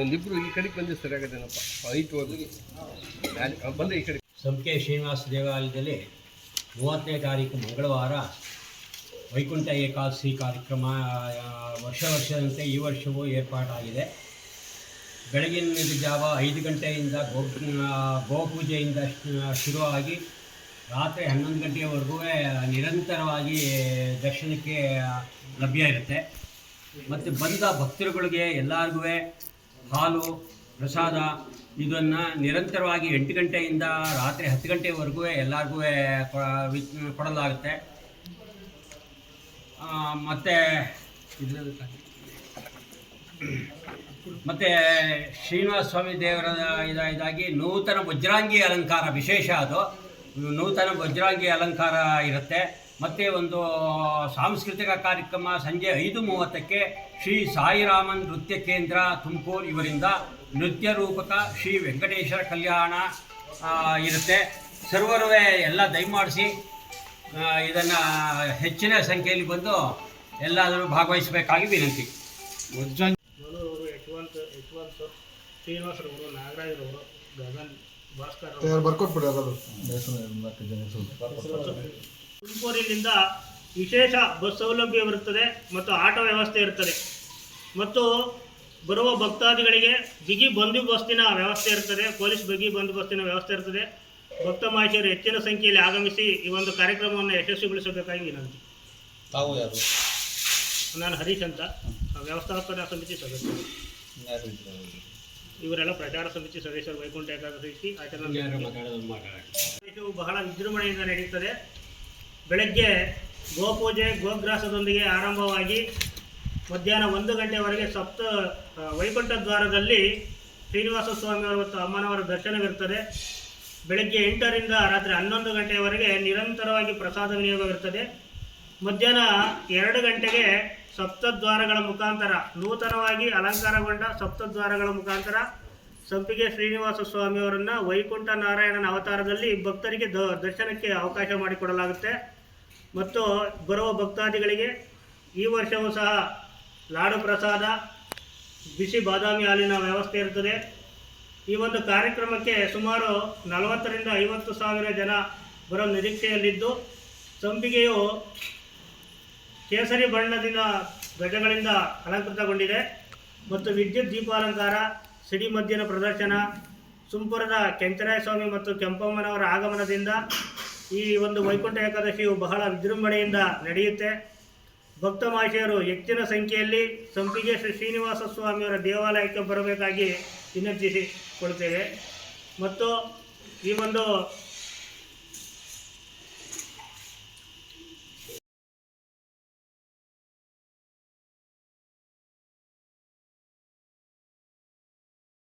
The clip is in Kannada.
ಒಂದಿಬ್ರು ಈ ಕಡೆಗೆ ಬಂದ್ರೆ ಹೋಗಿ ಬಂದೆ ಈ ಕಡೆ. ಸಂಕೆ ಶ್ರೀನಿವಾಸ ದೇವಾಲಯದಲ್ಲಿ ಮೂವತ್ತನೇ ತಾರೀಕು ಮಂಗಳವಾರ ವೈಕುಂಠ ಏಕಾದಶಿ ಕಾರ್ಯಕ್ರಮ ವರ್ಷ ವರ್ಷದಂತೆ ಈ ವರ್ಷವೂ ಏರ್ಪಾಟಾಗಿದೆ. ಬೆಳಗಿನ ಜಾವ ಐದು ಗಂಟೆಯಿಂದ ಗೋ ಗೋಪೂಜೆಯಿಂದ ಶುರುವಾಗಿ ರಾತ್ರಿ ಹನ್ನೊಂದು ಗಂಟೆಯವರೆಗೂ ನಿರಂತರವಾಗಿ ದರ್ಶನಕ್ಕೆ ಲಭ್ಯ ಇರುತ್ತೆ. ಮತ್ತು ಬಂದ ಭಕ್ತರುಗಳಿಗೆ ಎಲ್ಲರಿಗೂ ಹಾಲು, ಪ್ರಸಾದ, ಇದನ್ನು ನಿರಂತರವಾಗಿ ಎಂಟು ಗಂಟೆಯಿಂದ ರಾತ್ರಿ ಹತ್ತು ಗಂಟೆವರೆಗೂ ಎಲ್ಲರಿಗೂ ಕೊಡಲಾಗುತ್ತೆ. ಮತ್ತು ಮತ್ತೆ ಶ್ರೀನಿವಾಸ ಸ್ವಾಮಿ ದೇವರ ಇದ, ಇದಾಗಿ ನೂತನ ವಜ್ರಾಂಗಿ ಅಲಂಕಾರ, ವಿಶೇಷ ಅದು. ನೂತನ ವಜ್ರಾಂಗಿ ಅಲಂಕಾರ ಇರುತ್ತೆ. ಮತ್ತು ಒಂದು ಸಾಂಸ್ಕೃತಿಕ ಕಾರ್ಯಕ್ರಮ ಸಂಜೆ ಐದು ಮೂವತ್ತಕ್ಕೆ ಶ್ರೀ ಸಾಯಿರಾಮನ್ ನೃತ್ಯ ಕೇಂದ್ರ ತುಮಕೂರು ಇವರಿಂದ ನೃತ್ಯ ರೂಪಕ ಶ್ರೀ ವೆಂಕಟೇಶ್ವರ ಕಲ್ಯಾಣ ಇರುತ್ತೆ. ಸರ್ವರೂ ಎಲ್ಲ ದಯಮಾಡಿಸಿ ಇದನ್ನು ಹೆಚ್ಚಿನ ಸಂಖ್ಯೆಯಲ್ಲಿ ಬಂದು ಎಲ್ಲಾದರೂ ಭಾಗವಹಿಸಬೇಕಾಗಿ ವಿನಂತಿ. ಮನೋರವರು ಯಶವಂತ್ ಯಶವಂತ್ ಶ್ರೀನಿವಾಸರವರು ನಾಗರಾಜರವರು ಗಗನ್ ಭಾಸ್ಕರ್ ಬರ್ಕೊಟ್ಬಿಡಿ ತುಮಕೂರಿನಿಂದ ವಿಶೇಷ ಬಸ್ ಸೌಲಭ್ಯವಿರುತ್ತದೆ ಮತ್ತು ಆಟೋ ವ್ಯವಸ್ಥೆ ಇರುತ್ತದೆ. ಮತ್ತು ಬರುವ ಭಕ್ತಾದಿಗಳಿಗೆ ಬಿಗಿ ಬಂದೋಬಸ್ತಿನ ವ್ಯವಸ್ಥೆ ಇರುತ್ತದೆ ಪೊಲೀಸ್ ಬಿಗಿ ಬಂದೋಬಸ್ತಿನ ವ್ಯವಸ್ಥೆ ಇರ್ತದೆ ಭಕ್ತ ಮಹಿಷಿಯರು ಹೆಚ್ಚಿನ ಸಂಖ್ಯೆಯಲ್ಲಿ ಆಗಮಿಸಿ ಈ ಒಂದು ಕಾರ್ಯಕ್ರಮವನ್ನು ಯಶಸ್ವಿಗೊಳಿಸಬೇಕಾಗಿ ವಿನಂತಿ. ತಾವು ಯಾರು? ನಾನು ಹರೀಶ್ ಅಂತ. ವ್ಯವಸ್ಥಾಪನಾ ಸಮಿತಿ ಸದಸ್ಯರು ಇವರೆಲ್ಲ ಪ್ರಚಾರ ಸಮಿತಿ ಸದಸ್ಯರು ವೈಕುಂಠ ಏಕಾದಶಿ ಆಚರಣೆ ಬಹಳ ವಿಜೃಂಭಣೆಯಿಂದ ನಡೆಯುತ್ತದೆ. ಬೆಳಗ್ಗೆ ಗೋಪೂಜೆ, ಗೋಗ್ರಾಸದೊಂದಿಗೆ ಆರಂಭವಾಗಿ ಮಧ್ಯಾಹ್ನ ಒಂದು ಗಂಟೆವರೆಗೆ ಸಪ್ತ ವೈಕುಂಠ ದ್ವಾರದಲ್ಲಿ ಶ್ರೀನಿವಾಸ ಸ್ವಾಮಿಯವರ ಮತ್ತು ಅಮ್ಮನವರ ದರ್ಶನವಿರುತ್ತದೆ. ಬೆಳಗ್ಗೆ ಎಂಟರಿಂದ ರಾತ್ರಿ ಹನ್ನೊಂದು ಗಂಟೆಯವರೆಗೆ ನಿರಂತರವಾಗಿ ಪ್ರಸಾದ ವಿನಿಯೋಗವಿರುತ್ತದೆ. ಮಧ್ಯಾಹ್ನ ಎರಡು ಗಂಟೆಗೆ ಸಪ್ತದ್ವಾರಗಳ ಮುಖಾಂತರ, ನೂತನವಾಗಿ ಅಲಂಕಾರಗೊಂಡ ಸಪ್ತದ್ವಾರಗಳ ಮುಖಾಂತರ ಸಂಪಿಗೆ ಶ್ರೀನಿವಾಸ ಸ್ವಾಮಿಯವರನ್ನ ವೈಕುಂಠ ನಾರಾಯಣನ ಅವತಾರದಲ್ಲಿ ಭಕ್ತರಿಗೆ ದರ್ಶನಕ್ಕೆ ಅವಕಾಶ ಮಾಡಿಕೊಡಲಾಗುತ್ತೆ. ಮತ್ತು ಬರುವ ಭಕ್ತಾದಿಗಳಿಗೆ ಈ ವರ್ಷವೂ ಸಹ ಲಾಡು ಪ್ರಸಾದ, ಬಿಸಿ ಬಾದಾಮಿ ಹಾಲಿನ ವ್ಯವಸ್ಥೆ ಇರುತ್ತದೆ. ಈ ಒಂದು ಕಾರ್ಯಕ್ರಮಕ್ಕೆ ಸುಮಾರು ನಲವತ್ತರಿಂದ ಐವತ್ತು ಸಾವಿರ ಜನ ಬರೋ ನಿರೀಕ್ಷೆಯಲ್ಲಿದ್ದು, ಸಂಪಿಗೆಯು ಕೇಸರಿ ಬಣ್ಣದಿಂದ ಧ್ವಜಗಳಿಂದ ಅಲಂಕೃತಗೊಂಡಿದೆ. ಮತ್ತು ವಿದ್ಯುತ್ ದೀಪಾಲಂಕಾರ ಸಿಡಿ ಮದ್ಯನ ಪ್ರದರ್ಶನ, ಸುಂಪುರದ ಕೆಂಚರಾಯ ಸ್ವಾಮಿ ಮತ್ತು ಕೆಂಪಮ್ಮನವರ ಆಗಮನದಿಂದ ಈ ಒಂದು ವೈಕುಂಠ ಏಕಾದಶಿಯು ಬಹಳ ವಿಜೃಂಭಣೆಯಿಂದ ನಡೆಯುತ್ತೆ. ಭಕ್ತ ಮಹಾಶಯರು ಹೆಚ್ಚಿನ ಸಂಖ್ಯೆಯಲ್ಲಿ ಸಂಪಿಗೆ ಶ್ರೀ ಶ್ರೀನಿವಾಸ ಸ್ವಾಮಿಯವರ ದೇವಾಲಯಕ್ಕೆ ಬರಬೇಕಾಗಿ ವಿನಂತಿಸಿಕೊಳ್ತೇವೆ. ಮತ್ತು ಈ ಒಂದು